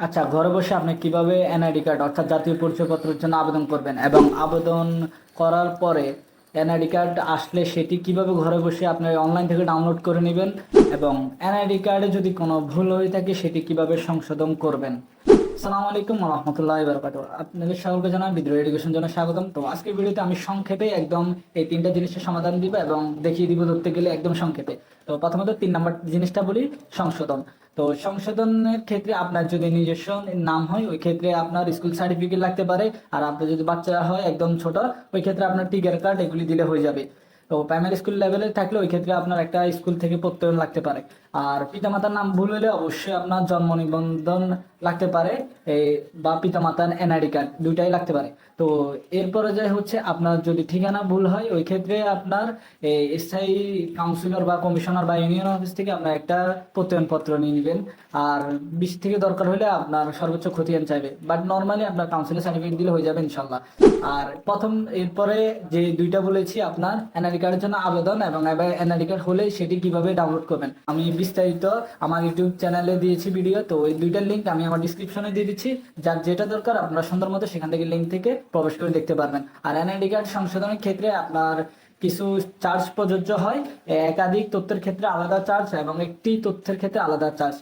আচ্ছা ঘরে বসে আপনি কীভাবে এনআইডি কার্ড অর্থাৎ জাতীয় পরিচয়পত্রের জন্য আবেদন করবেন এবং আবেদন করার পরে এনআইডি কার্ড আসলে সেটি কীভাবে ঘরে বসে আপনি অনলাইন থেকে ডাউনলোড করে নেবেন? এবং এনআইডি কার্ডে যদি কোনো ভুল হয়ে থাকে, সেটি কীভাবে সংশোধন করবেন? আসসালামু আলাইকুম রহমতুল্লাহ বারকাত আপনাদের সকলকে জানাই বিদ্রোহ এডুকেশন জন্য স্বাগতম। তো আজকের ভিডিওতে আমি সংক্ষেপে একদম এই তিনটা জিনিসের সমাধান দিব এবং দেখিয়ে দিব ধরতে গেলে একদম সংক্ষেপে। তো প্রথমত তিন নম্বর জিনিসটা বলি, সংশোধন। তো সংশোধনের ক্ষেত্রে আপনার যদি নিজস্ব নাম হয়, ওই ক্ষেত্রে আপনার স্কুল সার্টিফিকেট লাগতে পারে। আর আপনার যদি বাচ্চা হয় একদম ছোট, ওই ক্ষেত্রে আপনার টিকার কার্ড এগুলি দিলে হয়ে যাবে। তো প্রাইমারি স্কুল লেভেলে থাকলে ওই ক্ষেত্রে আপনার একটা স্কুল থেকে প্রত্যয়ন লাগতে পারে। আর পিতামাতার নাম ভুল হলে অবশ্যই আপনার জন্ম নিবন্ধন লাগতে পারে বা পিতামাতার এনআইডি কার্ড দুইটাই লাগতে পারে। তো এরপরে যে হচ্ছে আপনার যদি ঠিকানা ভুল হয়, ওই ক্ষেত্রে আপনার স্থায়ী কাউন্সিলর বা কমিশনার বা ইউনিয়ন অফিস থেকে আপনার একটা প্রত্যয়ন পত্র নিয়ে নেবেন। আর বিশ থেকে দরকার হলে আপনার সর্বোচ্চ ক্ষতি খতিয়ান চাইবে। বাট নর্মালি আপনার কাউন্সিলের সার্টিফিকেট দিলে হয়ে যাবে ইনশাল্লাহ। আর প্রথম, এরপরে যে দুইটা বলেছি, আপনার এনআইডি কার্ডের জন্য আবেদন এবং এনআইডি কার্ড হলে সেটি কীভাবে ডাউনলোড করবেন। আমি বিস্তারিত আমার ইউটিউব চ্যানেলে দিয়েছি ভিডিও তো ওই দুইটার লিঙ্ক আমি আমার ডিসক্রিপশনে দিয়ে দিচ্ছি। যার যেটা দরকার আপনারা সুন্দর মতো সেখান থেকে লিঙ্ক থেকে প্রবেশ করে দেখতে পারবেন। আর এনআইডি কার্ড সংশোধনের ক্ষেত্রে আপনার কিছু চার্জ প্রযোজ্য হয়। একাধিক তথ্যের ক্ষেত্রে আলাদা চার্জ এবং একটি তথ্যের ক্ষেত্রে আলাদা চার্জ